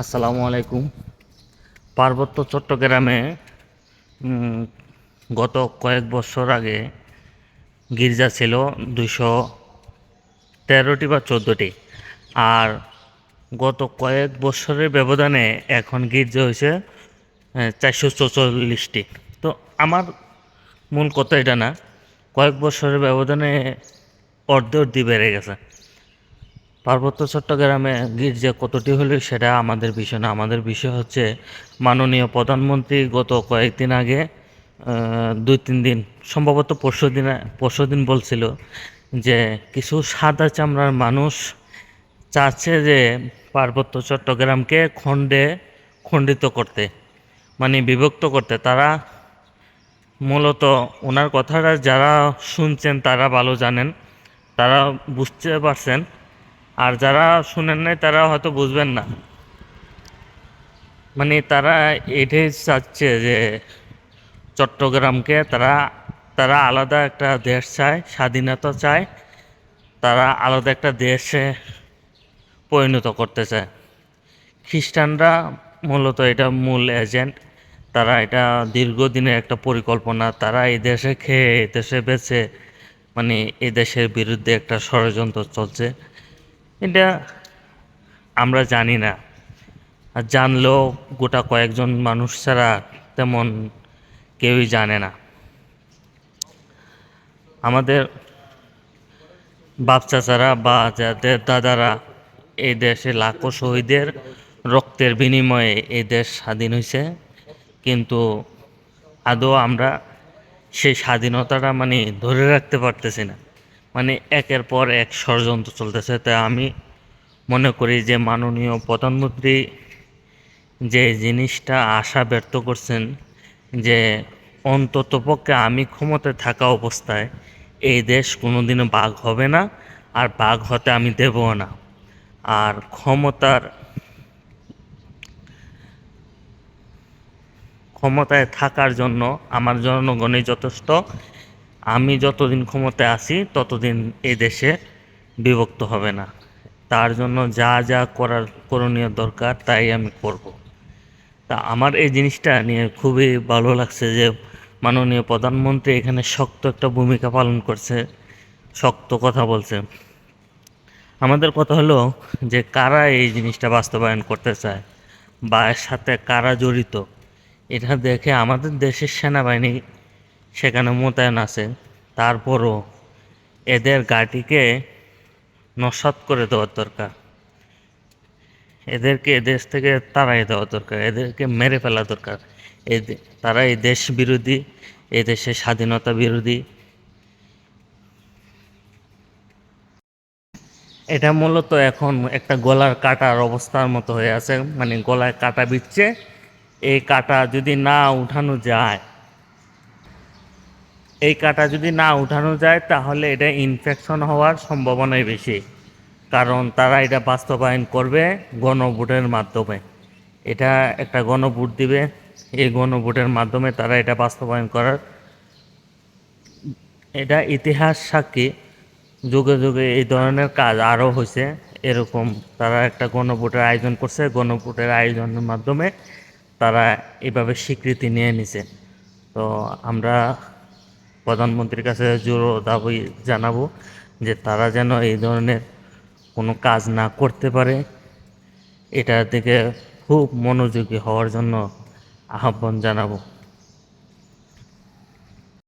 আসসালামু আলাইকুম। পার্বত্য চট্টগ্রামে গত কয়েক বছর আগে গির্জা ছিল দুশো তেরোটি বা চোদ্দোটি। আর গত কয়েক বছরের ব্যবধানে এখন গির্জা হয়েছে চারশো চৌচল্লিশটি। তো আমার মূল কথা এটা না, কয়েক বছরের ব্যবধানে অর্ধে অর্ধি বেড়ে গেছে। পার্বত্য চট্টগ্রামে গির্জা কতটি হলে সেটা আমাদের বিষয় না। আমাদের বিষয় হচ্ছে মাননীয় প্রধানমন্ত্রী গত কয়েকদিন আগে দুই তিন দিন, সম্ভবত পরশু দিন পরশু দিন বলছিল যে কিছু সাদা চামড়ার মানুষ চাচ্ছে যে পার্বত্য চট্টগ্রামকে খণ্ডে, খণ্ডিত করতে মানে বিভক্ত করতে। তারা মূলত ওনার কথাটা যারা শুনছেন তারা ভালো জানেন, তারা বুঝতে পারছেন আর যারা শুনেন নাই, তারা হয়তো বুঝবেন না। মানে তারা এটাই চাচ্ছে যে চট্টগ্রামকে তারা তারা আলাদা একটা দেশ চায়, স্বাধীনতা চায়, তারা আলাদা একটা দেশে পরিণত করতে চায়। খ্রিস্টানরা মূলত এটা মূল এজেন্ট। তারা এটা দীর্ঘদিনের একটা পরিকল্পনা। তারা এই দেশে খেয়ে, এই দেশে বেছে মানে এই দেশের বিরুদ্ধে একটা ষড়যন্ত্র চলছে। এটা আমরা জানি না। আর জানলেও গোটা কয়েকজন মানুষ ছাড়া তেমন কেউই জানে না। আমাদের বাপ চাচারা বা যাদের দাদারা এই দেশে লাখো শহীদের রক্তের বিনিময়ে এই দেশ স্বাধীন হয়েছে কিন্তু আদৌ আমরা সেই স্বাধীনতাটা মানে ধরে রাখতে পারতেছি না। মানে একের পর এক ষড়যন্ত্র চলতেছে। তাই আমি মনে করি যে মাননীয় প্রধানমন্ত্রী যে জিনিসটা আশা ব্যর্থ করছেন যে অন্তত পক্ষে আমি ক্ষমতায় থাকা অবস্থায় এই দেশ কোনোদিনও বাঘ হবে না, আর বাঘ হতে আমি দেবও না। আর ক্ষমতার ক্ষমতায় থাকার জন্য আমার জনগণই যথেষ্ট। আমি যতদিন ক্ষমতায় আছি, ততদিন এ দেশে বিভক্ত হবে না। তার জন্য যা যা করার করণীয় দরকার, তাই আমি করব। তা আমার এই জিনিসটা নিয়ে খুবই ভালো লাগছে যে, মাননীয় প্রধানমন্ত্রী এখানে শক্ত একটা ভূমিকা পালন করছে, শক্ত কথা বলছে। আমাদের কথা হলো যে, কারা এই জিনিসটা বাস্তবায়ন করতে চায় বা এর সাথে কারা জড়িত, এটা দেখে আমাদের দেশের সেনাবাহিনী সেখানে মোতায়েন আছে। তারপরও এদের গাটিকে নস্বাত করে দেওয়ার দরকার। এদেরকে এ দেশ থেকে তাড়াই দেওয়া দরকার, এদেরকে মেরে ফেলা দরকার। তারা এই দেশ বিরোধী এই দেশের স্বাধীনতা বিরোধী। এটা মূলত এখন একটা গলার কাটার অবস্থার মতো হয়ে আছে। মানে গলায় কাটা বিচ্ছে এই কাটা যদি না উঠানো যায় এই কাটা যদি না উঠানো যায়, তাহলে এটা ইনফেকশন হওয়ার সম্ভাবনাই বেশি। কারণ তারা এটা বাস্তবায়ন করবে গণভোটের মাধ্যমে। এটা একটা গণভোট দিবে। এই গণভোটের মাধ্যমে তারা এটা বাস্তবায়ন করার। এটা ইতিহাস সাক্ষী। যুগে যুগে এই ধরনের কাজ আরও হয়েছে। এরকম তারা একটা গণভোটের আয়োজন করছে। গণভোটের আয়োজনের মাধ্যমে তারা এভাবে স্বীকৃতি নিয়ে নিছে। তো আমরা প্রধানমন্ত্রীর কাছে জোর দাবি জানাব যে তারা যেন এই ধরনের কোনো কাজ না করতে পারে। এটার দিকে খুব মনোযোগী হওয়ার জন্য আহ্বান জানাব।